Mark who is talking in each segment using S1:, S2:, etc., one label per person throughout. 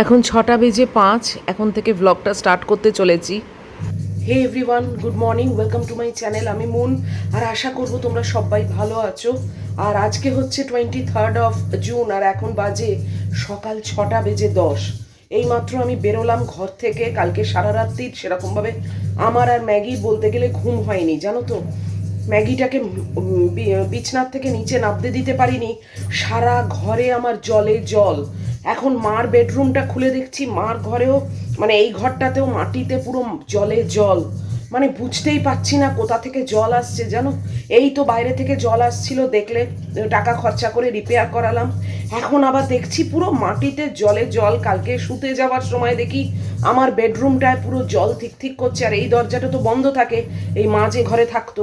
S1: এখন ছটা বেজে পাঁচ, এখন থেকে ভ্লগটা স্টার্ট করতে চলেছি। Hey everyone good morning welcome to my channel আমি মুন। আর আশা করব তোমরা সবাই ভালো আছো। আর আজকে হচ্ছে টোয়েন্টি থার্ড অফ জুন আর এখন বাজে সকাল ছটা বেজে দশ। এইমাত্র আমি বেরোলাম ঘর থেকে, কালকে সারা রাত্রি সেরকমভাবে আমার আর ম্যাগি বলতে গেলে ঘুম হয়নি, জানো তো? ম্যাগিটাকে বিছনার থেকে নিচে নামতে দিতে পারিনি, সারা ঘরে আমার জলে জল। এখন মার বেডরুমটা খুলে দেখছি, মার ঘরেও মানে এই ঘরটাতেও মাটিতে পুরো জলে জল। মানে বুঝতেই পারছি না কোথা থেকে জল আসছে, জানো? এই তো বাইরে থেকে জল আসছিল, দেখলে টাকা খরচা করে রিপেয়ার করালাম। এখন আবার দেখছি পুরো মাটিতে জলে জল, কালকে শুতে যাওয়ার সময় দেখি আমার বেডরুমটায় পুরো জল ঠিক থিক করছে, আর এই দরজাটা তো বন্ধ থাকে, এই মা যে ঘরে থাকতো।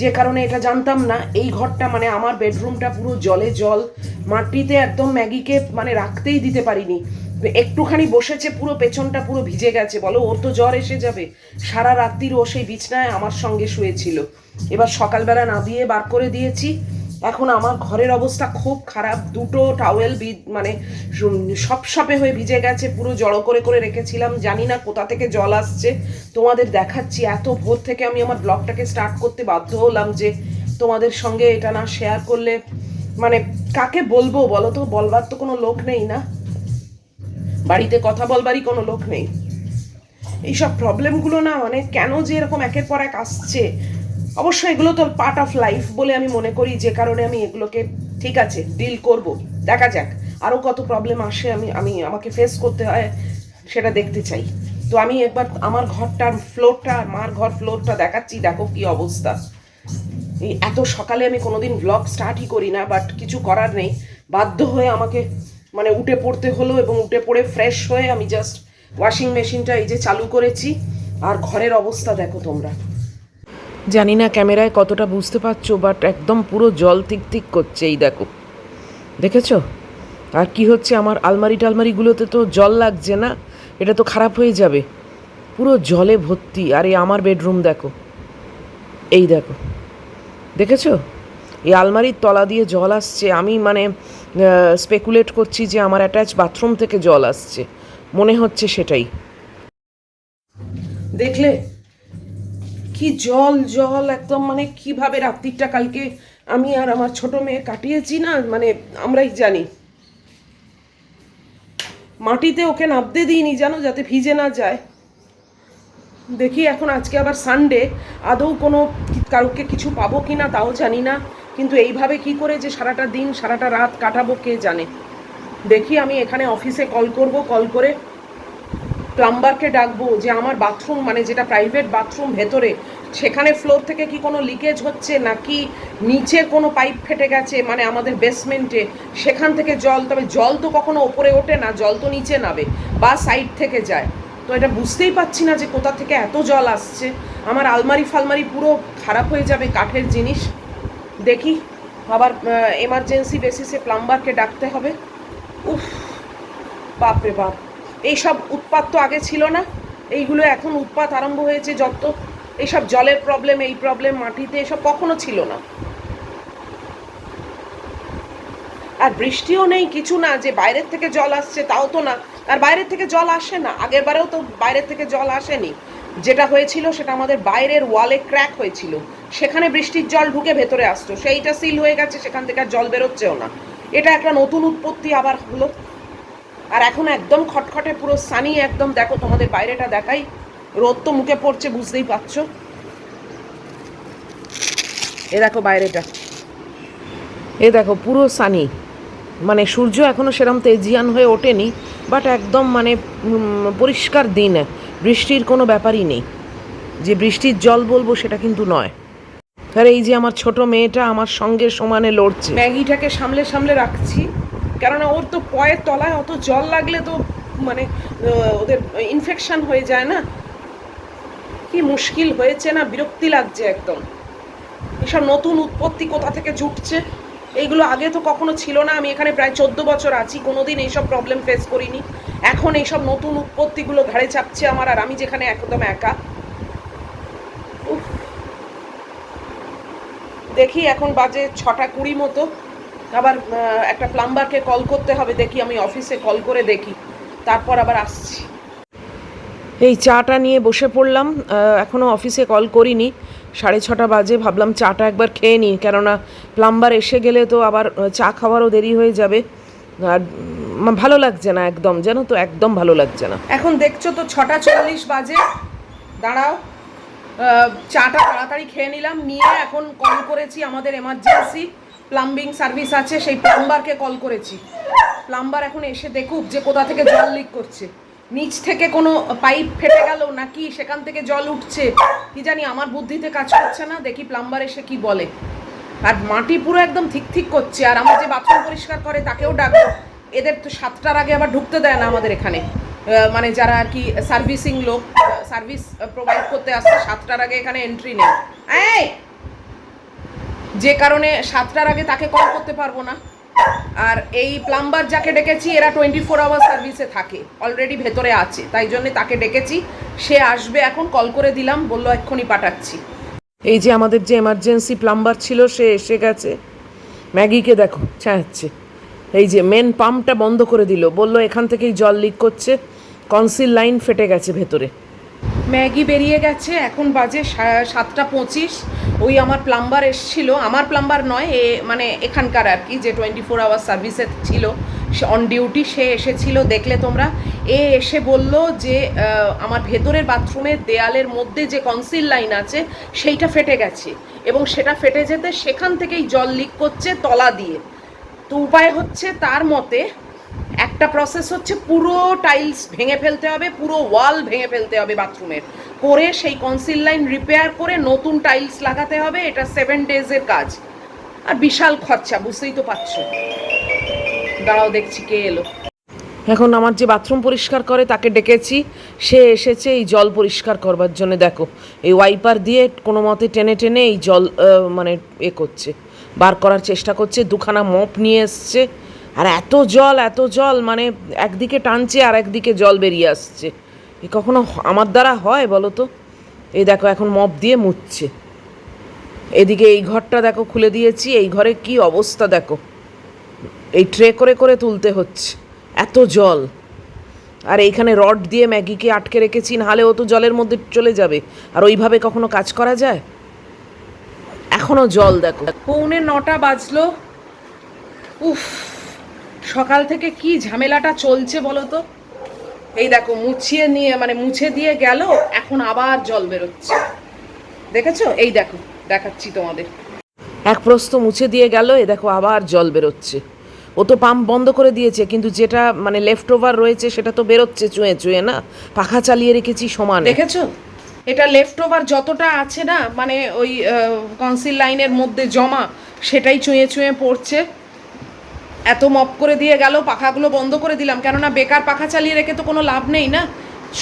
S1: যে কারণে এটা জানতাম না। এই ঘরটা মানে আমার বেডরুমটা পুরো জলে জল, মাটিতে একদম ম্যাগিকে মানে রাখতেই দিতে পারিনি। একটুখানি বসেছে পুরো, পেছনটা পুরো ভিজে গেছে। বলো, ওর তো জ্বর এসে যাবে। সারা রাত্রির ও সেই বিছনায় আমার সঙ্গে শুয়েছিল। এবার সকালবেলা না দিয়ে বার করে দিয়েছি। এখন আমার ঘরের অবস্থা খুব খারাপ। দুটো টাওয়েল মানে সব সপে হয়ে ভিজে গেছে, পুরো জড়ো করে করে রেখেছিলাম। জানি না কোথা থেকে জল আসছে। তোমাদের দেখাচ্ছি, এত ভোর থেকে আমি আমার ব্লগটাকে স্টার্ট করতে বাধ্য হলাম যে তোমাদের সঙ্গে এটা না শেয়ার করলে মানে কাকে বলব বলো তো? বলবার তো কোনো লোক নেই না। বাড়িতে কথা বলবারই কোনো লোক নেই। এইসব প্রবলেমগুলো না মানে কেন যে এরকম একের পর এক আসছে? অবশ্য এগুলো তো পার্ট অফ লাইফ বলে আমি মনে করি, যে কারণে আমি এগুলোকে ঠিক আছে ডিল করব। দেখা যাক আরও কত প্রবলেম আসে আমি আমি আমাকে ফেস করতে হয়, সেটা দেখতে চাই। তো আমি একবার আমার ঘরটার ফ্লোরটা মার ঘর ফ্লোরটা দেখাচ্ছি, দেখো কি অবস্থা। এই এত সকালে আমি কোনোদিন ব্লগ স্টার্টই করি না বাট কিছু করার নেই। বাধ্য হয়ে আমাকে মানে উঠে পড়তে হলো এবং উঠে পড়ে ফ্রেশ হয়ে আমি জাস্ট ওয়াশিং মেশিনটা এই যে চালু করেছি। আর ঘরের অবস্থা দেখো তোমরা। জানি না ক্যামেরায় কতটা বুঝতে পারছ বাট একদম পুরো জল তিক তিক করছে এই দেখো। দেখেছ? আর কি হচ্ছে আমার আলমারি টালমারিগুলোতে তো জল লাগছে না, এটা তো খারাপ হয়ে যাবে। পুরো জলে ভর্তি, আর এই আমার বেডরুম দেখো। এই দেখো। দেখেছ? এই আলমারির তলা দিয়ে জল আসছে, আমি মানে স্পেকুলেট করছি যে আমার অ্যাটাচ বাথরুম থেকে জল আসছে। মনে হচ্ছে সেটাই। দেখলে? কি জল জল, একদম মানে কীভাবে রাত্রিটা কালকে আমি আর আমার ছোট মেয়ে কাটিয়েছি না মানে আমরাই জানি। মাটিতে ওকে নাবতে দিইনি, জানো, যাতে ভিজে না যায়। দেখি এখন আজকে আবার সানডে আদৌ কোনো কারোকে কিছু পাবো কি না তাও জানি না, কিন্তু এইভাবে কি করে যে সারাটা দিন, সারাটা রাত কাটাবো কে জানে। দেখি আমি এখানে অফিসে কল করব কল করে প্লাম্বারকে ডাকবো যে আমার বাথরুম মানে যেটা প্রাইভেট বাথরুম ভেতরে, সেখানে ফ্লোর থেকে কি কোনো লিকেজ হচ্ছে নাকি নিচে কোনো পাইপ ফেটে গেছে মানে আমাদের বেসমেন্টে সেখান থেকে জল, তবে জল তো কখনো ওপরে ওঠে না, জল তো নিচে নাবে বা সাইড থেকে যায়। তো এটা বুঝতেই পারছি না যে কোথা থেকে এত জল আসছে। আমার আলমারি ফালমারি পুরো খারাপ হয়ে যাবে কাঠের জিনিস। দেখি, আবার এমার্জেন্সি বেসিসে প্লাম্বারকে ডাকতে হবে। উফ, বাপরে বাপ। এইসব উৎপাত তো আগে ছিল না। এইগুলো এখন উৎপাত আরম্ভ হয়েছে যত। এইসব জলের প্রবলেম এই প্রবলেম মাটিতে এসব কখনো ছিল না। আর বৃষ্টিও নেই কিছু না, যে বাইরের থেকে জল আসছে তাও তো না। আর বাইরের থেকে জল আসে না, আগের বারেও তো বাইরের থেকে জল আসেনি। যেটা হয়েছিল সেটা আমাদের বাইরের ওয়ালে ক্র্যাক হয়েছিল। সেখানে বৃষ্টির জল ঢুকে ভেতরে আসতো। সেইটা সিল হয়ে গেছে, সেখান থেকে আর জল বেরোচ্ছেও না। এটা একটা নতুন উৎপত্তি আবার হলো। আর এখন একদম খটখটে, পুরো সানি একদম, দেখো তোমাদের বাইরেটা দেখাই। রোদ তো মুখে পড়ছে, বুঝতেই পারছ। এ দেখো বাইরেটা। এ দেখো, পুরো সানি। মানে সূর্য এখনও সেরম তেজিয়ান হয়ে ওঠেনি বাট একদম মানে পরিষ্কার দিন। বৃষ্টির কোনো ব্যাপারই নেই। যে বৃষ্টির জল বলব সেটা কিন্তু নয়। আর এই যে আমার ছোট মেয়েটা আমার সঙ্গে সমানে লড়ছে। ম্যাগিটাকে সামলে সামলে রাখছি। কেননা ওর তো পয়ের তলায় অত জল লাগলে তো মানে ওদের ইনফেকশন হয়ে যায় না। কি মুশকিল হয়েছে না, বিরক্তি লাগছে একদম। এসব নতুন উৎপত্তি কোথা থেকে জুটছে? এইগুলো আগে তো কখনো ছিল না। আমি এখানে প্রায় চোদ্দ বছর আছি কোনো কোনোদিন এইসব প্রবলেম ফেস করিনি। এখন এইসব নতুন উৎপত্তিগুলো ঘাড়ে চাপছে আমার, আর আমি যেখানে একদম একা। দেখি এখন বাজে ছটা কুড়ি মতো। আবার একটা প্লাম্বারকে কল করতে হবে, দেখি আমি অফিসে কল করে দেখি। তারপর আবার আসছি। এই চাটা নিয়ে বসে পড়লাম এখনও অফিসে কল করিনি। সাড়ে ছটা বাজে, ভাবলাম চাটা একবার খেয়ে নিই, কেননা প্লাম্বার এসে গেলে তো আবার চা খাওয়ারও দেরি হয়ে যাবে। আর ভালো লাগছে না একদম, জানো তো, একদম ভালো লাগছে না। এখন দেখছ তো, ছটা চল্লিশ বাজে। দাঁড়াও। চাটা তাড়াতাড়ি খেয়ে নিলাম, নিয়ে এখন কল করেছি আমাদের এমার্জেন্সি প্লাম্বিং সার্ভিস আছে, সেই প্লাম্বারকে কল করেছি। প্লাম্বার এখন এসে দেখুক যে কোথা থেকে জল লিক করছে। নিচ থেকে কোনো পাইপ ফেটে গেল নাকি সেখান থেকে জল উঠছে? কি জানি, আমার বুদ্ধিতে কাজ করছে না, দেখি প্লাম্বার এসে কি বলে। আর মাটি পুরো একদম ঠিক ঠিক করছে, আর আমার যে বাথরুম পরিষ্কার করে তাকেও ডাকবো। এদের তো সাতটার আগে আবার ঢুকতে দেয় না আমাদের এখানে। মানে যারা আর কি সার্ভিসিং লোক সার্ভিস প্রোভাইড করতে আসছে, সাতটার আগে এখানে এন্ট্রি নেই যে কারণে সাতটার আগে তাকে কল করতে পারব না। আর এই প্লাম্বার যাকে ডেকেছি, এরা টোয়েন্টি ফোর আওয়ার সার্ভিসে থাকে অলরেডি ভেতরে আছে, তাই জন্য তাকে ডেকেছি। সে আসবে এখন কল করে দিলাম, বলল এক্ষুনি পাঠাচ্ছি। এই যে আমাদের যে এমার্জেন্সি প্লাম্বার ছিল, সে এসে গেছে। ম্যাগিকে দেখো চাচ্ছে এই যে মেন পাম্পটা বন্ধ করে দিল, বলল এখান থেকেই জল লিক করছে কনসিল লাইন ফেটে গেছে ভেতরে। ম্যাগি বেরিয়ে গেছে, এখন বাজে সাতটা পঁচিশ। ওই আমার প্লাম্বার এসছিল। আমার প্লাম্বার নয়, এ মানে এখানকার আর কি, যে টোয়েন্টি ফোর আওয়ার সার্ভিসে ছিল। অন ডিউটি সে এসেছিল, দেখলে তোমরা। এ এসে বলল যে আমার ভেতরের বাথরুমের দেয়ালের মধ্যে যে কনসিল লাইন আছে, সেইটা ফেটে গেছে। এবং সেটা ফেটে যেতে সেখান থেকেই জল লিক করছে তলা দিয়ে। তো উপায় হচ্ছে তার মতে একটা প্রসেস হচ্ছে পুরো টাইলস ভেঙে ফেলতে হবে, পুরো ওয়াল ভেঙে ফেলতে হবে বাথরুমের করে সেই কনসিল লাইন রিপেয়ার করে নতুন টাইলস লাগাতে হবে, এটা সেভেন ডেজের কাজ। আর বিশাল খরচা, বুঝতেই তো পারছ। দাঁড়াও দেখছি কে এলো। এখন আমার যে বাথরুম পরিষ্কার করে, তাকে ডেকেছি। সে এসেছে এই জল পরিষ্কার করবার জন্য, দেখো। এই ওয়াইপার দিয়ে কোনো মতে টেনে টেনে এই জল মানে এ করছে। বার করার চেষ্টা করছে, দুখানা মপ নিয়ে এসছে। আর এত জল এত জল মানে একদিকে টানছে আর একদিকে জল বেরিয়ে আসছে। এ কখনো আমার দ্বারা হয় বলো তো? এই দেখো, এখন মপ দিয়ে মুছছে। এদিকে এই ঘরটা দেখো, খুলে দিয়েছি। এই ঘরে কি অবস্থা দেখো? এই ট্রে করে করে তুলতে হচ্ছে। এত জল। আর এইখানে রড দিয়ে ম্যাগিকে আটকে রেখেছি, নাহলে ও তো জলের মধ্যে চলে যাবে। আর ওইভাবে কখনো কাজ করা যায়? এখনও জল দেখো। পৌনে নটা বাজলো। উফ। সকাল থেকে কি ঝামেলাটা চলছে বলো তো? এই দেখো, মুছিয়ে নিয়ে মানে মুছে দিয়ে গেল, এখন আবার জল বেরোচ্ছে। দেখেছ? এই দেখো, দেখাচ্ছি তোমাদের। এক প্রস্ত মুছে দিয়ে গেল, এ দেখো, আবার জল বেরোচ্ছে। ও তো পাম্প বন্ধ করে দিয়েছে, কিন্তু যেটা মানে লেফট ওভার রয়েছে, সেটা তো বেরোচ্ছে চুয়ে চুয়ে, না? পাখা চালিয়ে রেখেছি সমান। দেখেছ? এটা লেফট ওভার যতটা আছে না মানে ওই কনসিল লাইনের মধ্যে জমা, সেটাই চুঁয়ে চুঁয়ে পড়ছে। এত মপ করে দিয়ে গেল, পাখাগুলো বন্ধ করে দিলাম। কেননা বেকার পাখা চালিয়ে রেখে তো কোনো লাভ নেই না?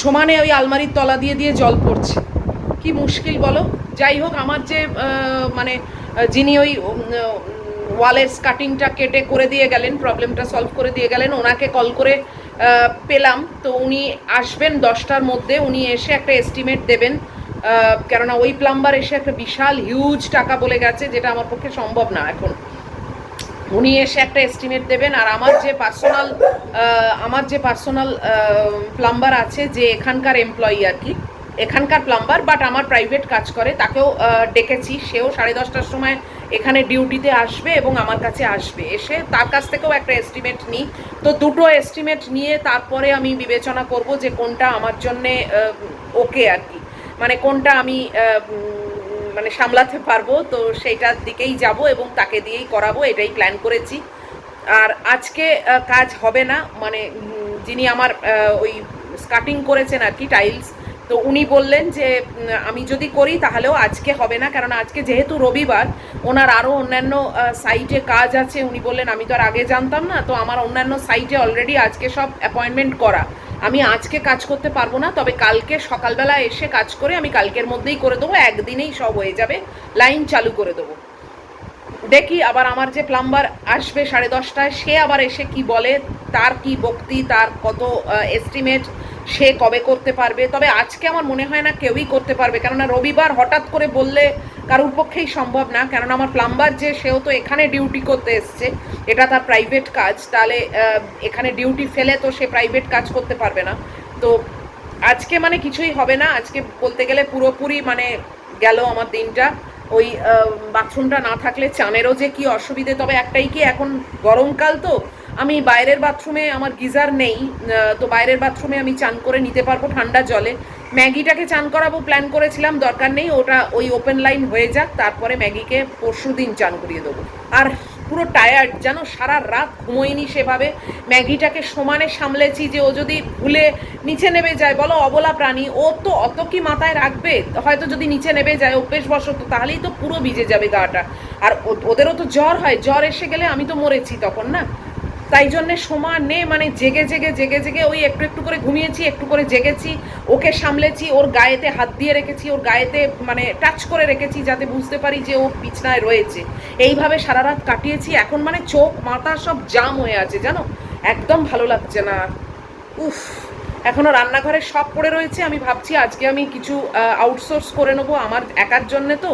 S1: সমানে ওই আলমারির তলা দিয়ে দিয়ে জল পড়ছে। কি মুশকিল বলো? যাই হোক, আমার যে মানে যিনি ওই ওয়ালের স্কাটিংটা কেটে করে দিয়ে গেলেন, প্রবলেমটা সলভ করে দিয়ে গেলেন, ওনাকে কল করে পেলাম। তো উনি আসবেন দশটার মধ্যে, উনি এসে একটা এস্টিমেট দেবেন। কেননা ওই প্লাম্বার এসে একটা বিশাল হিউজ টাকা বলে গেছে, যেটা আমার পক্ষে সম্ভব না এখন। উনি এসে একটা এস্টিমেট দেবেন, আর আমার যে পার্সোনাল আমার যে পার্সোনাল প্লাম্বার আছে যে এখানকার এমপ্লয়ি আর কি, এখানকার প্লাম্বার বাট আমার প্রাইভেট কাজ করে, তাকেও ডেকেছি। সেও সাড়ে দশটার সময় এখানে ডিউটিতে আসবে এবং আমার কাছে আসবে। এসে তার কাছ থেকেও একটা এস্টিমেট নিই। তো দুটো এস্টিমেট নিয়ে তারপরে আমি বিবেচনা করব যে কোনটা আমার জন্যে ওকে আর কি। মানে কোনটা আমি মানে সামলাতে পারব, তো সেইটার দিকেই যাব এবং তাকে দিয়েই করাবো, এটাই প্ল্যান করেছি। আর আজকে কাজ হবে না মানে যিনি আমার ওই স্কাটিং করেছেন আর কি টাইলস তো উনি বললেন যে আমি যদি করি তাহলেও আজকে হবে না কারণ আজকে যেহেতু রবিবার, ওনার আরও অন্যান্য সাইটে কাজ আছে, উনি বললেন, আমি তো আর আগে জানতাম না। তো আমার অন্যান্য সাইটে অলরেডি আজকে সব অ্যাপয়েন্টমেন্ট করা। আমি আজকে কাজ করতে পারব না, তবে কালকে সকালবেলা এসে কাজ করে আমি কালকের মধ্যেই করে দেবো, একদিনেই সব হয়ে যাবে, লাইন চালু করে দেবো। দেখি আবার আমার যে প্লাম্বার আসবে সাড়ে দশটায়, সে আবার এসে কি বলে, তার কি বক্তি, তার কত এস্টিমেট সে কবে করতে পারবে? তবে আজকে আমার মনে হয় না কেউই করতে পারবে। কেননা রবিবার হঠাৎ করে বললে কারোর পক্ষেই সম্ভব না। কেননা আমার প্লাম্বার যে, সেও তো এখানে ডিউটি করতে এসছে। এটা তার প্রাইভেট কাজ। তাহলে এখানে ডিউটি ফেলে তো সে প্রাইভেট কাজ করতে পারবে না। তো আজকে মানে কিছুই হবে না। আজকে বলতে গেলে পুরোপুরি মানে গেল আমার দিনটা। ওই বাথরুমটা না থাকলে চানেরও যে কি অসুবিধে। তবে একটাই কি এখন গরমকাল তো? আমি বাইরের বাথরুমে আমার গিজার নেই তো বাইরের বাথরুমে আমি চান করে নিতে পারব ঠান্ডা জলে। ম্যাগিটাকে চান করাবো প্ল্যান করেছিলাম, দরকার নেই, ওটা ওই ওপেন লাইন হয়ে যাক, তারপরে ম্যাগিকে পরশু দিন চান করিয়ে দেবো। আর পুরো টায়ার্ড যেন সারা রাত ঘুমোইনি সেভাবে। ম্যাগিটাকে সমানে সামলেছি যে ও যদি ভুলে নিচে নেমে যায়, বলো অবলা প্রাণী, ও তো অত কি মাথায় রাখবে? হয়তো যদি নিচে নেমে যায় অভ্যেস বশত তাহলেই তো পুরো ভিজে যাবে গাটা। আর ওদেরও তো জ্বর হয়, জ্বর এসে গেলে আমি তো মরেছি তখন, না? তাই জন্যে সমানে মানে জেগে জেগে জেগে জেগে ওই একটু একটু করে ঘুমিয়েছি, একটু করে জেগেছি, ওকে সামলেছি, ওর গায়েতে হাত দিয়ে রেখেছি, ওর গায়েতে মানে টাচ করে রেখেছি যাতে বুঝতে পারি যে ও বিছনায় রয়েছে। এইভাবে সারা রাত কাটিয়েছি, এখন মানে চোখ, মাথা সব জাম হয়ে আছে, জানো? একদম ভালো লাগছে না উফ। এখনও রান্নাঘরে সব পড়ে রয়েছে, আমি ভাবছি আজকে আমি কিছু আউটসোর্স করে নেব আমার একার জন্যে তো।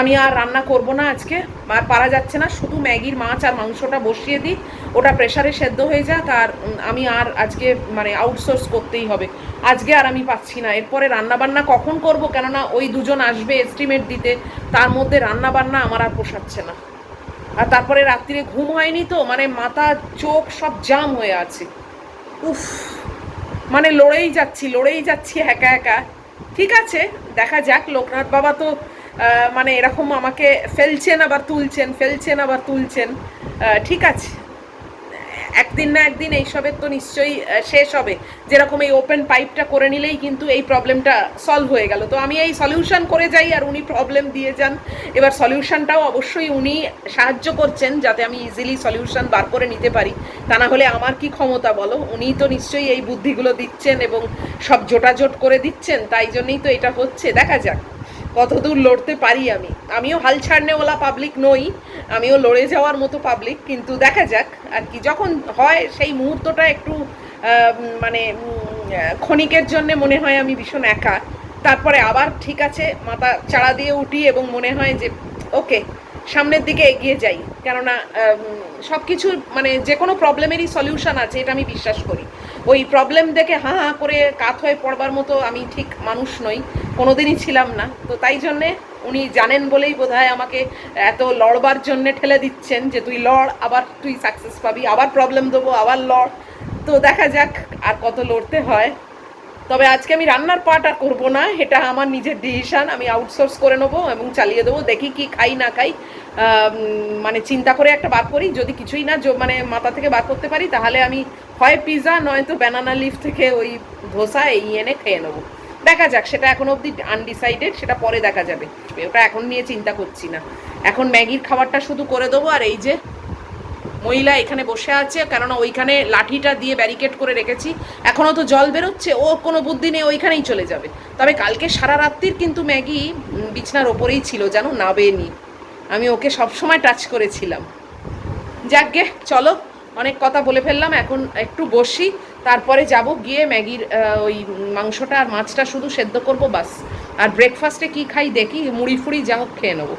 S1: আমি আর রান্না করব না আজকে, আর পারা যাচ্ছে না, শুধু ম্যাগির মাছ আর মাংসটা বসিয়ে দিই, ওটা প্রেশারে সেদ্ধ হয়ে যাক আর আমি আর আজকে মানে আউটসোর্স করতেই হবে। আজকে আর আমি পাচ্ছি না, এরপরে রান্না বান্না কখন করব কেননা ওই দুজন আসবে এস্টিমেট দিতে, তার মধ্যে রান্না বান্না আমার আর পোষাচ্ছে না। আর তারপরে রাত্রিরে ঘুম হয়নি তো মানে মাথা, চোখ সব জাম হয়ে আছে। উফ। মানে লড়েই যাচ্ছি লড়েই যাচ্ছি একা একা। ঠিক আছে, দেখা যাক, লোকনাথ বাবা তো মানে এরকম আমাকে ফেলছেন আবার তুলছেন, ফেলছেন আবার তুলছেন। ঠিক আছে। একদিন না একদিন এইসবের তো নিশ্চয়ই শেষ হবে। যেরকম এই ওপেন পাইপটা করে নিলেই কিন্তু এই প্রবলেমটা সলভ হয়ে গেল। তো আমি এই সলিউশন করে যাই আর উনি প্রবলেম দিয়ে যান। এবার সলিউশনটাও অবশ্যই উনি সাহায্য করছেন যাতে আমি ইজিলি সলিউশন বার করে নিতে পারি। তা না হলে আমার কি ক্ষমতা বলো? উনি তো নিশ্চয়ই এই বুদ্ধিগুলো দিচ্ছেন এবং সব জোটাজোট করে দিচ্ছেন। তাই জন্যই তো এটা হচ্ছে। দেখা যাক। কতদূর লড়তে পারি আমি। আমিও হাল ছাড়নেওয়ালা পাবলিক নই, আমিও লড়ে যাওয়ার মতো পাবলিক কিন্তু দেখা যাক আর কি। যখন হয় সেই মুহূর্তটা একটু মানে ক্ষণিকের জন্য মনে হয় আমি ভীষণ একা। তারপরে আবার ঠিক আছে, মাথা চাড়া দিয়ে উঠি এবং মনে হয় যে, ওকে, সামনের দিকে এগিয়ে যাই। কেননা সব কিছু মানে যে কোনো প্রবলেমেরই সলিউশন আছে, এটা আমি বিশ্বাস করি। ওই প্রবলেম দেখে হাঁ হাঁ করে কাত হয়ে পড়বার মতো আমি ঠিক মানুষ নই, কোনোদিনই ছিলাম না। তো তাই জন্যে উনি জানেন বলেই বোধহয় আমাকে এত লড়বার জন্যে ঠেলে দিচ্ছেন যে তুই লড়, আবার তুই সাকসেস পাবি, আবার প্রবলেম দেবো, আবার লড়। তো দেখা যাক আর কত লড়তে হয়। তবে আজকে আমি রান্নার পার্ট আর করব না, এটা আমার নিজের ডিসিশন আমি আউটসোর্স করে নেব এবং চালিয়ে দেবো, দেখি কি খাই না খাই। মানে চিন্তা করে একটা বার করি যদি কিছুই না মানে মাথা থেকে বার করতে পারি, তাহলে আমি হয় পিৎজা নয়তো ব্যানানা লিফ থেকে ওই ধোসা, এই এনে খেয়ে নেব। দেখা যাক, সেটা এখন অবধি আনডিসাইডেড সেটা পরে দেখা যাবে। ওটা এখন নিয়ে চিন্তা করছি না। এখন ম্যাগির খাবারটা শুধু করে দেবো, আর এই যে মহিলা এখানে বসে আছে, কেননা ওইখানে লাঠিটা দিয়ে ব্যারিকেড করে রেখেছি। এখনও তো জল বেরোচ্ছে, ও কোনো বুদ্ধি নেই, ওইখানেই চলে যাবে। তবে কালকে সারা রাত্রির কিন্তু ম্যাগি বিছনার ওপরেই ছিল জানো নাবেনি। আমি ওকে সবসময় টাচ করেছিলাম। যাকগে, চলো, অনেক কথা বলে ফেললাম, এখন একটু বসি, তারপরে যাব গিয়ে ম্যাগির ওই মাংসটা আর মাছটা শুধু সেদ্ধ করব বাস। আর ব্রেকফাস্টে কি খাই দেখি, মুড়ি ফুড়ি যা হোক খেয়ে নেব।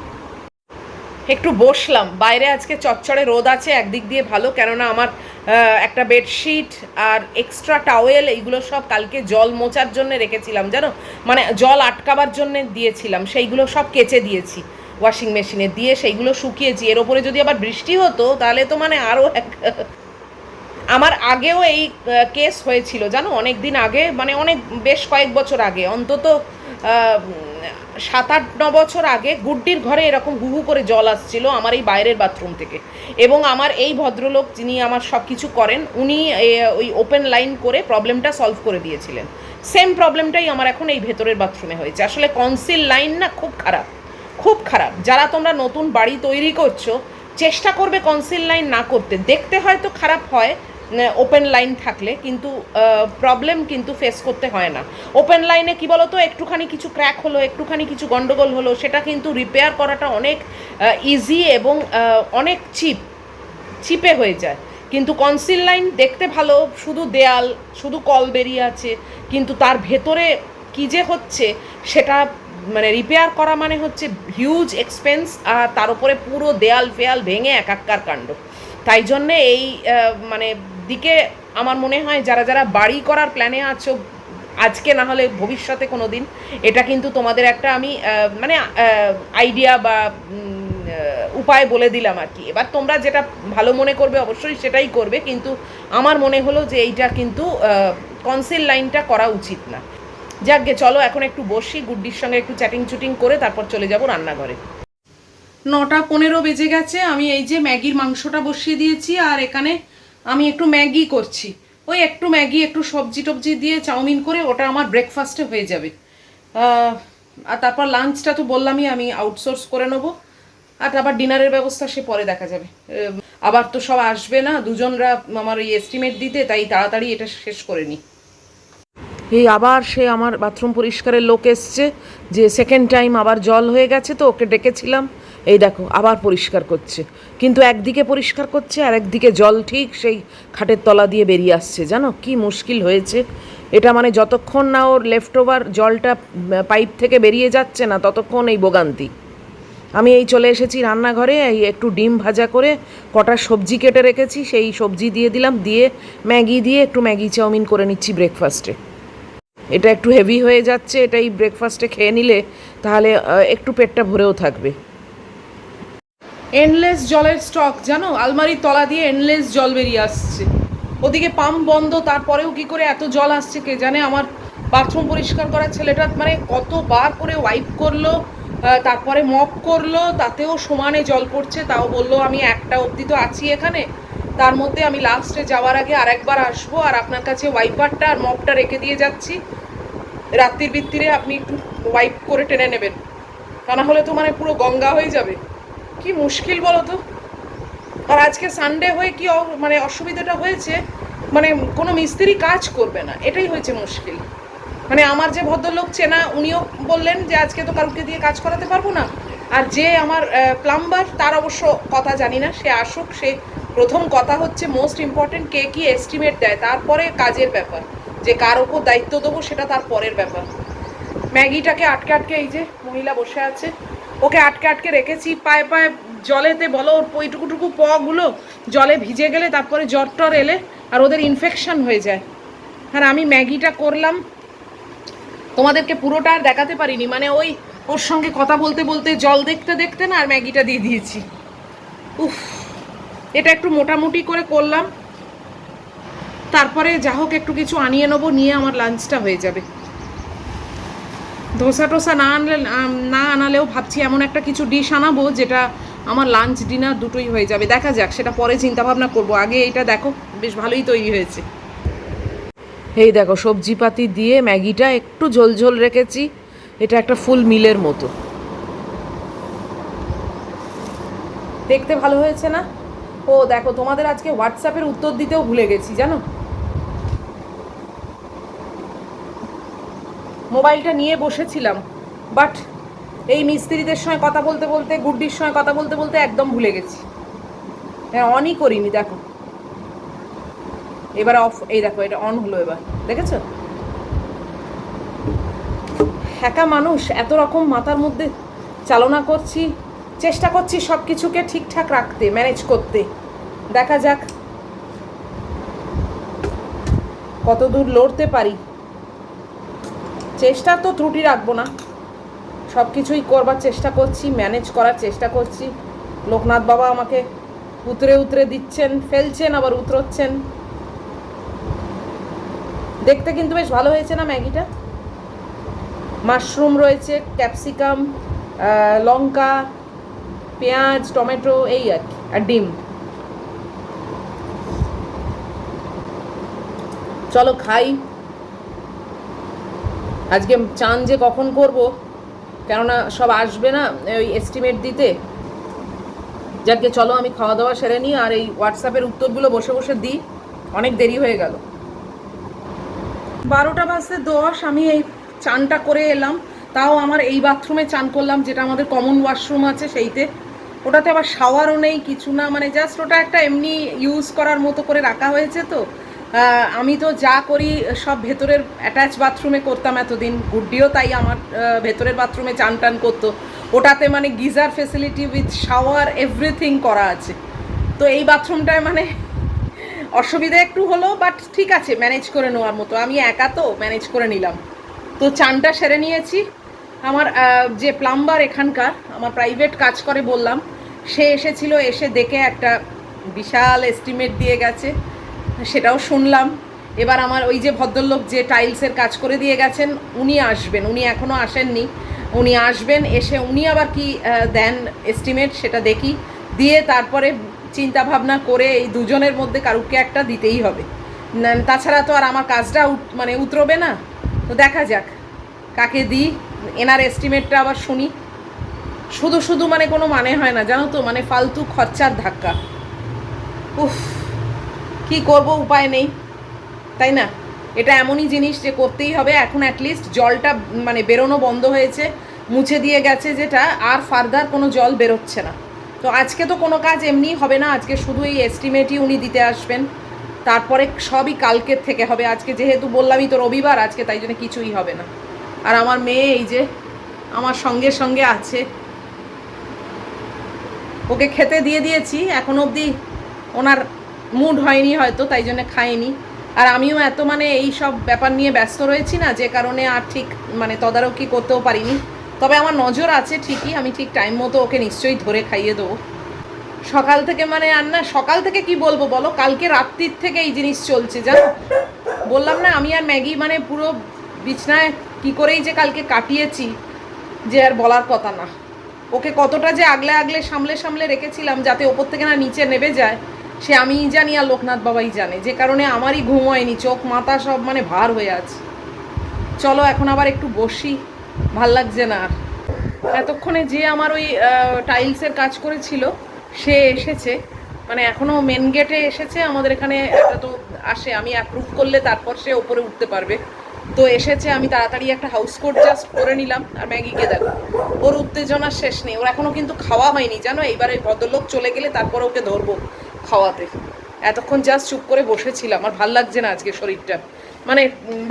S1: একটু বসলাম, বাইরে আজকে চচ্চড়ে রোদ আছে, একদিক দিয়ে ভালো, কেননা আমার একটা বেডশিট আর এক্সট্রা টাওয়েল এইগুলো সব কালকে জল মোচার জন্য রেখেছিলাম, জানো? মানে জল আটকাবার জন্য দিয়েছিলাম, সেইগুলো সব কেচে দিয়েছি। ওয়াশিং মেশিনে দিয়ে সেইগুলো শুকিয়েছি এর ওপরে যদি আবার বৃষ্টি হতো, তাহলে তো মানে আরও এক আমার আগেও এই কেস হয়েছিল, জানো? অনেক দিন আগে মানে অনেক, বেশ কয়েক বছর আগে, অন্তত সাত আট ন বছর আগে গুড্ডির ঘরে এরকম হু হু করে জল আসছিল আমার এই বাইরের বাথরুম থেকে। এবং আমার এই ভদ্রলোক যিনি আমার সব কিছু করেন, উনি ওই ওপেন লাইন করে প্রবলেমটা সলভ করে দিয়েছিলেন। সেম প্রবলেমটাই আমার এখন এই ভেতরের বাথরুমে হয়েছে। আসলে কনসিল লাইন না, খুব খারাপ। খুব খারাপ। যারা তোমরা নতুন বাড়ি তৈরি করছ, চেষ্টা করবে কনসিল লাইন না করতে। দেখতে হয়তো খারাপ হয় ওপেন লাইন থাকলে, কিন্তু প্রবলেম কিন্তু ফেস করতে হয় না। ওপেন লাইনে কি বলতো, একটুখানি কিছু ক্র্যাক হলো, একটুখানি কিছু গন্ডগোল হলো, সেটা কিন্তু রিপেয়ার করাটা অনেক ইজি এবং অনেক চিপ চিপে হয়ে যায়। কিন্তু কনসিল লাইন দেখতে ভালো, শুধু দেয়াল, শুধু কল বেরিয়ে আছে, কিন্তু তার ভেতরে কী যে হচ্ছে, সেটা মানে রিপেয়ার করা মানে হচ্ছে হিউজ এক্সপেন্স আর তার উপরে পুরো দেয়াল ফেয়াল ভেঙে একাক্কার কাণ্ড। তাই জন্যে এই মানে দিকে আমার মনে হয় যারা যারা বাড়ি করার প্ল্যানে আছো, আজকে না হলে ভবিষ্যতে কোনো দিন, এটা কিন্তু তোমাদের একটা আমি মানে আইডিয়া বা উপায় বলে দিলাম আর কি। এবার তোমরা যেটা ভালো মনে করবে অবশ্যই সেটাই করবে, কিন্তু আমার মনে হলো যে এইটা কিন্তু কনসিল লাইনটা করা উচিত না। যাকগে চলো এখন একটু বসি, গুড্ডির সঙ্গে একটু চ্যাটিং চুটিং করে তারপর চলে যাব রান্নাঘরে। নটা পনেরো বেজে গেছে, আমি এই যে ম্যাগির মাংসটা বসিয়ে দিয়েছি, আর এখানে আমি একটু ম্যাগি করছি। ওই একটু ম্যাগি, একটু সবজি টবজি দিয়ে চাউমিন করে ওটা আমার ব্রেকফাস্টে হয়ে যাবে। আর তারপর লাঞ্চটা তো বললামই, আমি আউটসোর্স করে নেব। আর তারপর ডিনারের ব্যবস্থা সে পরে দেখা যাবে। আবার তো সব আসবে না, দুজনরা আমার এই এস্টিমেট দিতে, তাই তাড়াতাড়ি এটা শেষ করে নিই। এই আবার সে আমার বাথরুম পরিষ্কারের লোক এসছে, যে সেকেন্ড টাইম আবার জল হয়ে গেছে তো ওকে ডেকেছিলাম। এই দেখো, আবার পরিষ্কার করছে। কিন্তু একদিকে পরিষ্কার করছে আর একদিকে জল ঠিক সেই খাটের তলা দিয়ে বেরিয়ে আসছে। জানো কি মুশকিল হয়েছে। এটা মানে যতক্ষণ না ওর লেফট ওভার জলটা পাইপ থেকে বেরিয়ে যাচ্ছে না, ততক্ষণ এই ভোগান্তি। আমি এই চলে এসেছি রান্নাঘরে, এই একটু ডিম ভাজা করে কটা সবজি কেটে রেখেছি, সেই সবজি দিয়ে দিলাম, দিয়ে ম্যাগি দিয়ে একটু ম্যাগি চাউমিন করে নিচ্ছি ব্রেকফাস্টে এটা একটু হেভি হয়ে যাচ্ছে, এটাই ব্রেকফাস্টে খেয়ে নিলে তাহলে একটু পেটটা ভরেও থাকবে। এন্ডলেস জলের স্টক জানো? আলমারির তলা দিয়ে এন্ডলেস জল বেরিয়ে আসছে। ওদিকে পাম্প বন্ধ, তারপরেও কি করে এত জল আসছে কে জানে? আমার বাথরুম পরিষ্কার করা ছেলেটা মানে কতবার করে ওয়াইপ করল তারপরে মপ করল, তাতেও সমানে জল পড়ছে, তাও বলল, আমি একটা অবধি তো আছি এখানে। তার মধ্যে আমি লাস্টে যাওয়ার আগে আরেকবার আসব, আর আপনার কাছে ওয়াইপারটা আর মপটা রেখে দিয়ে যাচ্ছি। রাত্রির ভিত্তিরে আপনি একটু ওয়াইপ করে টেনে নেবেন। তা না হলে তো মানে পুরো গঙ্গা হয়ে যাবে। কি মুশকিল বলো তো? আর আজকে সানডে হয়ে কি মানে অসুবিধাটা হয়েছে? মানে কোনো মিস্ত্রি কাজ করবে না। এটাই হয়েছে মুশকিল। মানে আমার যে ভদ্রলোক চেনা, উনিও বললেন যে আজকে তো কালকে দিয়ে কাজ করাতে পারব না। আর যে আমার প্লাম্বার তার অবশ্য কথা জানি না। সে আসুক, সে প্রথম কথা হচ্ছে মোস্ট ইম্পর্টেন্ট কে কি এস্টিমেট দেয়, তারপরে কাজের ব্যাপার। যে কার ওপর দায়িত্ব দেবো সেটা তার পরের ব্যাপার। ম্যাগিটাকে আটকে আটকে এই যে মহিলা বসে আছে, ওকে আটকে আটকে রেখেছি, পায়ে পায়ে জলেতে বলো ওর ওইটুকুটুকু পগুলো জলে ভিজে গেলে তারপরে জ্বর টর এলে আর ওদের ইনফেকশন হয়ে যায়। আর আমি ম্যাগিটা করলাম, তোমাদেরকে পুরোটা আর দেখাতে পারিনি মানে ওই ওর সঙ্গে কথা বলতে বলতে, জল দেখতে দেখতে না আর ম্যাগিটা দিয়ে দিয়েছি। উফ, এটা একটু মোটামুটি করে করলাম। তারপরে যা হোক একটু কিছু আনিয়ে নেব, নিয়ে আমার লাঞ্চটা হয়ে যাবে। ধোসা টোসা না আনলে না আনালেও ভাবছি এমন একটা কিছু ডিশ আনাবো, যেটা আমার লাঞ্চ ডিনার দুটোই হয়ে যাবে। দেখা যাক, সেটা পরে চিন্তা ভাবনা করব। আগে এইটা দেখো, বেশ ভালোই তৈরি হয়েছে। এই দেখো, সবজিপাতি দিয়ে ম্যাগিটা একটু ঝোল ঝোল রেখেছি। এটা একটা ফুল মিলের মতো। দেখতে ভালো হয়েছে না? ও দেখো, তোমাদের আজকে হোয়াটসঅ্যাপের উত্তর দিতেও ভুলে গেছি, জানো? মোবাইলটা নিয়ে বসেছিলাম। বাট এই মিস্ত্রিদের সঙ্গে কথা বলতে বলতে, গুড্ডির সঙ্গে কথা বলতে বলতে একদম ভুলে গেছি। হ্যাঁ অনই করিনি, দেখো। এবার অফ এই দেখো, এটা অন হলো এবার, দেখেছ? একা মানুষ, এত রকম মাথার মধ্যে চালনা করছি, চেষ্টা করছি সব কিছুকে ঠিকঠাক রাখতে ম্যানেজ করতে। দেখা যাক কত দূর লড়তে পারি। চেষ্টা তো ত্রুটি রাখব না। সব কিছুই করবার চেষ্টা করছি ম্যানেজ করার চেষ্টা করছি। লোকনাথ বাবা আমাকে উতরে উতরে দিচ্ছেন, ফেলছেন, আবার উতরোচ্ছেন। দেখতে কিন্তু বেশ ভালো হয়েছে না ম্যাগিটা? মাশরুম রয়েছে, ক্যাপসিকাম লঙ্কা, পেঁয়াজ, টমেটো, এই আর কি, আর ডিম। চলো খাই। আজকে চান যে কখন করব, কেননা সব আসবে না ওই এস্টিমেট দিতে। যাকে চলো আমি খাওয়া দাওয়া সেরে নিই, আর এই হোয়াটসঅ্যাপের উত্তরগুলো বসে বসে দিই। অনেক দেরি হয়ে গেল। বারোটা বাজতে দশ, আমি এই চানটা করে এলাম। তাও আমার এই বাথরুমে চান করলাম, যেটা আমাদের কমন ওয়াশরুম আছে সেইতে। ওটাতে আবার শাওয়ারও নেই, কিছু না মানে জাস্ট ওটা একটা এমনি ইউজ করার মতো করে রাখা হয়েছে তো। আমি তো যা করি, সব ভেতরের অ্যাটাচ বাথরুমে করতাম এতদিন। গুড্ডিও তাই আমার ভেতরের বাথরুমে চান টান করতো। ওটাতে মানে geyser facility with shower everything করা আছে। তো এই বাথরুমটায় মানে অসুবিধা একটু হলো বাট ঠিক আছে ম্যানেজ করে নেওয়ার মতো। আমি একা তো ম্যানেজ করে নিলাম। তো চানটা সেরে নিয়েছি। আমার যে প্লাম্বার এখানকার, আমার প্রাইভেট কাজ করে বললাম, সে এসেছিল, এসে দেখে একটা বিশাল এস্টিমেট দিয়ে গেছে। সেটাও শুনলাম। এবার আমার ওই যে ভদ্রলোক যে টাইলসের কাজ করে দিয়ে গেছেন, উনি আসবেন। উনি এখনও আসেননি। উনি আসবেন, এসে উনি আবার কি দেন এস্টিমেট সেটা দেখি। দিয়ে তারপরে চিন্তা ভাবনা করে এই দুজনের মধ্যে কারুকে একটা দিতেই হবে। তাছাড়া তো আর আমার কাজটা মানে উতরবে না। তো দেখা যাক কাকে দিই। এনার এস্টিমেটটা আবার শুনি। শুধু শুধু মানে কোনো মানে হয় না, জানো তো? মানে ফালতু খরচার ধাক্কা। উফ। কি করব, উপায় নেই। তাই না? এটা এমনই জিনিস যে করতেই হবে। এখন অ্যাটলিস্ট জলটা মানে বেরোনো বন্ধ হয়েছে। মুছে দিয়ে গেছে যেটা, আর ফার্দার কোনো জল বেরোচ্ছে না। তো আজকে তো কোনো কাজ এমনি হবে না। আজকে শুধু এই এস্টিমেটই উনি দিতে আসবেন। তারপরে সবই কালকের থেকে হবে। আজকে যেহেতু বললামই তো রবিবার, আজকে তাই জন্য কিছুই হবে না। আর আমার মেয়ে এই যে, আমার সঙ্গে সঙ্গে আছে। ওকে খেতে দিয়ে দিয়েছি। এখন অবধি ওনার মুড হয়নি হয়তো, তাই জন্য খাইনি। আর আমিও এত মানে এই সব ব্যাপার নিয়ে ব্যস্ত রয়েছি না, যে কারণে আর ঠিক মানে তদারকি করতেও পারিনি। তবে আমার নজর আছে ঠিকই, আমি ঠিক টাইম মতো ওকে নিশ্চয়ই ধরে খাইয়ে দেবো। সকাল থেকে মানে আর না, সকাল থেকে কি বলব বলো? কালকে রাত্রির থেকে এই জিনিস চলছে জানো বললাম না, আমি আর ম্যাগি মানে পুরো বিছনায় কি করেই যে কালকে কাটিয়েছি, যে আর বলার কথা না। ওকে কতটা যে আগলে আগলে সামলে সামলে রেখেছিলাম, যাতে ওপর থেকে না নিচে নেবে যায় সে আমিই জানি আর লোকনাথ বাবাই জানে। যে কারণে আমারই ঘুম হয়নি, চোখ মাথা সব মানে ভার হয়ে আছে। চলো এখন আবার একটু বসি, ভালো লাগছে না আর। এতক্ষণে যে আমার ওই টাইলসের কাজ করেছিল, সে এসেছে। মানে এখনও মেন গেটে এসেছে, আমাদের এখানে একটা তো আসে, আমি অ্যাপ্রুভ করলে তারপর সে ওপরে উঠতে পারবে। তো এসেছে, আমি তাড়াতাড়ি একটা হাউস কোট জাস্ট করে নিলাম, আর ম্যাগিকে দেখো। ওর উত্তেজনার শেষ নেই, ওর এখনও কিন্তু খাওয়া হয়নি, জানো? এইবার ভদ্রলোক চলে গেলে তারপরে ওকে ধরবো। খাওয়াতে। এতক্ষণ জাস্ট চুপ করে বসেছিলাম, আর ভালো লাগছে না আজকে শরীরটা। মানে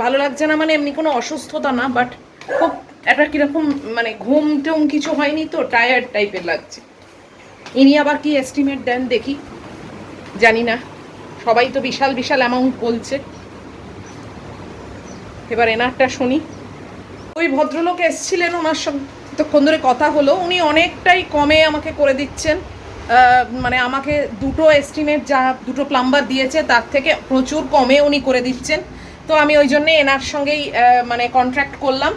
S1: ভালো লাগছে না মানে এমনি কোনো অসুস্থতা না বাট খুব একটা কীরকম মানে ঘুম টুম কিছু হয়নি তো টায়ার্ড টাইপের লাগছে। ইনি আবার কি এস্টিমেট দেন দেখি, জানি না। সবাই তো বিশাল বিশাল অ্যামাউন্ট বলছে। এবার এনারটা শুনি। ওই ভদ্রলোক এসছিলেন ওনার সঙ্গে তখন ধরে কথা হলো, উনি অনেকটাই কমে আমাকে করে দিচ্ছেন। মানে আমাকে দুটো এস্টিমেট যা দুটো প্লাম্বার দিয়েছে, তার থেকে প্রচুর কমে উনি করে দিচ্ছেন। তো আমি ওই জন্যে এনার সঙ্গেই মানে কন্ট্রাক্ট করলাম।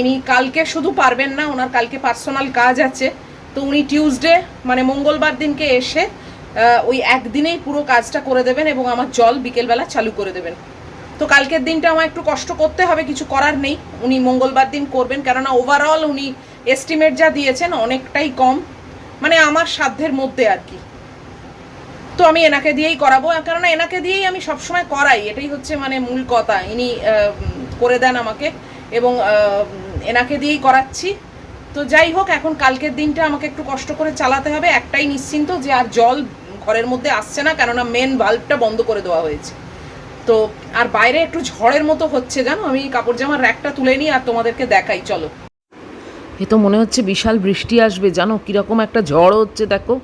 S1: ইনি কালকে শুধু পারবেন না, ওনার কালকে পার্সোনাল কাজ আছে। তো উনি টিউসডে মানে মঙ্গলবার দিনকে এসে ওই একদিনেই পুরো কাজটা করে দেবেন এবং আমার জল বিকেলবেলা চালু করে দেবেন। তো কালকের দিনটা আমার একটু কষ্ট করতে হবে, কিছু করার নেই। উনি মঙ্গলবার দিন করবেন, কেননা ওভারঅল উনি এস্টিমেট যা দিয়েছেন অনেকটাই কম। মানে আমার সাধ্যের মধ্যে আর কি। তো আমি এনাকে দিয়েই করাবো, কেননা এনাকে দিয়েই আমি সবসময় করাই। এটাই হচ্ছে মানে মূল কথা। ইনি করে দেন আমাকে এবং এনাকে দিয়েই করাচ্ছি। তো যাই হোক, এখন কালকের দিনটা আমাকে একটু কষ্ট করে চালাতে হবে। একটাই নিশ্চিন্ত যে আর জল ঘরের মধ্যে আসছে না, কেননা মেন বাল্বটা বন্ধ করে দেওয়া হয়েছে। তো আর বাইরে একটু ঝড়ের মতো হচ্ছে, জানো? আমি কাপড় জামার র্যাকটা তুলে নিই আর তোমাদেরকে দেখাই, চলো।
S2: এ তো মনে হচ্ছে বিশাল বৃষ্টি আসবে জানো? কীরকম একটা ঝড় হচ্ছে দেখো।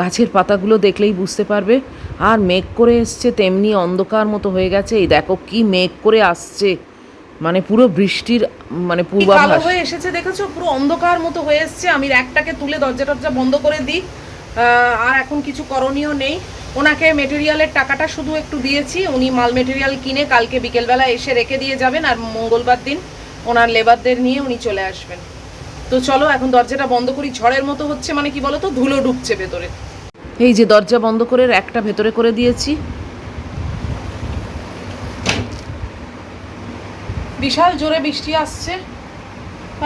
S2: গাছের পাতাগুলো দেখলেই বুঝতে পারবে। আর মেঘ করে এসছে তেমনি অন্ধকার মতো হয়ে গেছে। এই দেখো কি মেঘ করে আসছে। মানে পুরো বৃষ্টির মানে পূর্বাভাস।
S1: হয়ে এসেছে দেখেছ? পুরো অন্ধকার মতো হয়ে এসছে। আমি র্যাকটাকে তুলে দরজা টরজা বন্ধ করে দিই। আর এখন কিছু করণীয় নেই। ওনাকে মেটেরিয়ালের টাকাটা শুধু একটু দিয়েছি। উনি মাল মেটেরিয়াল কিনে কালকে বিকেলবেলা এসে রেখে দিয়ে যাবেন। আর মঙ্গলবার দিন ওনার লেবারদের নিয়ে উনি চলে আসবেন। তো চলো, এখন দরজাটা বন্ধ করি। ঝড়ের মতো হচ্ছে মানে কি বলো তো ধুলো ঢুকছে ভেতরে।
S2: এই যে দরজা বন্ধ করে একটা ভেতরে করে দিয়েছি।
S1: বিশাল জোরে বৃষ্টি আসছে।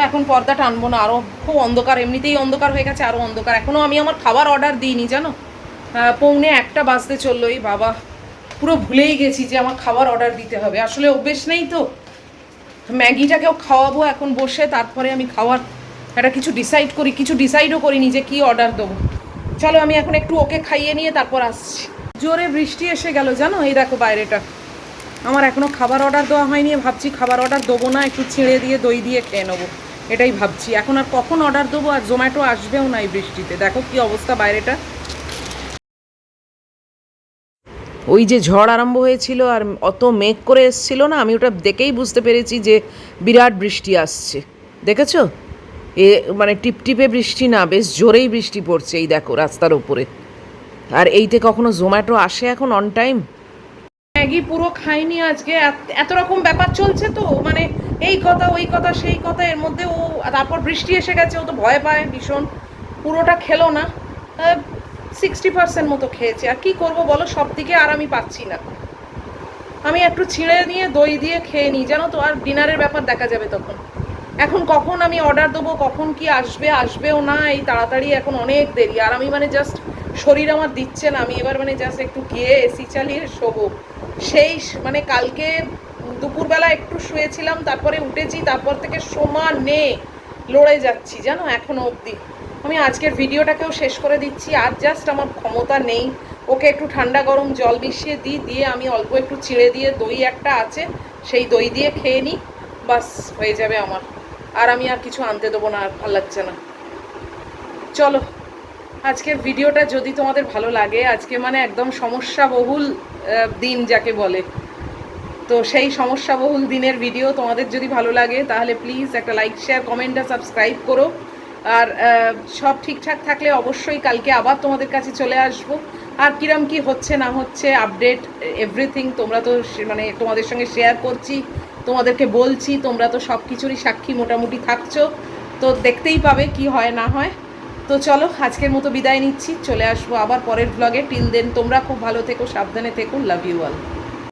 S1: এখন পর্দা টানবো না আরও খুব অন্ধকার, এমনিতেই অন্ধকার হয়ে গেছে আরও অন্ধকার। এখনও আমি আমার খাবার অর্ডার দিইনি, জানো? পৌনে একটা বাজতে চলল, এই বাবা। পুরো ভুলেই গেছি যে আমার খাবার অর্ডার দিতে হবে। আসলে অভ্যেস নেই তো। ম্যাগিটাকেও খাওয়াবো এখন বসে, তারপরে আমি খাওয়ার একটা কিছু ডিসাইড করি, কিছু ডিসাইডও করিনি যে কি অর্ডার দেবো। চলো আমি এখন একটু ওকে খাইয়ে নিয়ে তারপর আসছি। জোরে বৃষ্টি এসে গেল, জানো? এই দেখো বাইরেটা। আমার এখনও খাবার অর্ডার দেওয়া হয়নি, ভাবছি খাবার অর্ডার দেবো না, একটু ছিঁড়ে দিয়ে, দই দিয়ে খেয়ে নেব। এটাই ভাবছি। এখন আর কখন অর্ডার দেবো আর জোম্যাটো আসবেও না এই বৃষ্টিতে। দেখো কি অবস্থা বাইরেটা।
S2: ওই যে ঝড় আরম্ভ হয়েছিল আর অত মেঘ করে এসছিল না, আমি ওটা দেখেই বুঝতে পেরেছি যে বিরাট বৃষ্টি আসছে। দেখেছ? এ মানে টিপটিপে বৃষ্টি না, বেশ জোরেই বৃষ্টি পড়ছে এই দেখো রাস্তার ওপরে আর এইতে কখনো জোম্যাটো আসে এখন অন টাইম
S1: ম্যাগি পুরো খাইনি আজকে, এত- রকম ব্যাপার চলছে তো মানে এই কথা, ওই কথা, সেই কথা, এর মধ্যে ও, তারপর বৃষ্টি এসে গেছে, ও তো ভয় পায় ভীষণ, পুরোটা খেলো না। সিক্সটি পার্সেন্ট মতো খেয়েছে, আর কি করব বলো, সব দিকে আর আমি পাচ্ছি না। আমি একটু ছিঁড়ে নিয়ে, দই দিয়ে খেয়ে নিই, জানো তো, আর ডিনারের ব্যাপার দেখা যাবে তখন। এখন কখন আমি অর্ডার দেবো, কখন কি আসবে, আসবেও না, এই তাড়াতাড়ি এখন অনেক দেরি। আর আমি মানে জাস্ট শরীর আমার দিচ্ছে না, আমি এবার মানে জাস্ট একটু গিয়ে এসি চালিয়ে শোবো। সেই মানে কালকে দুপুরবেলা একটু শুয়েছিলাম, তারপরে উঠেছি, তারপর থেকে সমানে লড়ে যাচ্ছি, জানো, এখনও অবধি। আমি আজকের ভিডিওটাকেও শেষ করে দিচ্ছি, আর জাস্ট আমার ক্ষমতা নেই। ওকে একটু ঠান্ডা গরম জল মিশিয়ে দিই, দিয়ে আমি অল্প একটু চিড়ে দিয়ে দই একটা আছে, সেই দই দিয়ে খেয়ে নিই, বাস, হয়ে যাবে আমার। আর আমি আর কিছু আনতে দেবো না আর ভালো লাগছে না। চলো আজকের ভিডিওটা যদি তোমাদের ভালো লাগে আজকে মানে একদম সমস্যাবহুল আহ, দিন যাকে বলে। তো সেই সমস্যাবহুল দিনের ভিডিও তোমাদের যদি ভালো লাগে তাহলে প্লিজ একটা লাইক শেয়ার কমেন্ট আর সাবস্ক্রাইব করো। আর সব ঠিকঠাক থাকলে অবশ্যই কালকে আবার তোমাদের কাছে চলে আসব। আর কিরম কি হচ্ছে না হচ্ছে আপডেট এভরিথিং তোমরা তো মানে তোমাদের সঙ্গে শেয়ার করছি। তোমাদেরকে বলছি, তোমরা তো সব কিছুরই সাক্ষী, মোটামুটি থাকছো। তো দেখতেই পাবে কি হয়, না হয়। তো চলো, আজকের মতো বিদায় নিচ্ছি। চলে আসব আবার পরের ব্লগে টিল দেন তোমরা খুব ভালো থেকো, সাবধানে থেকো। Love you all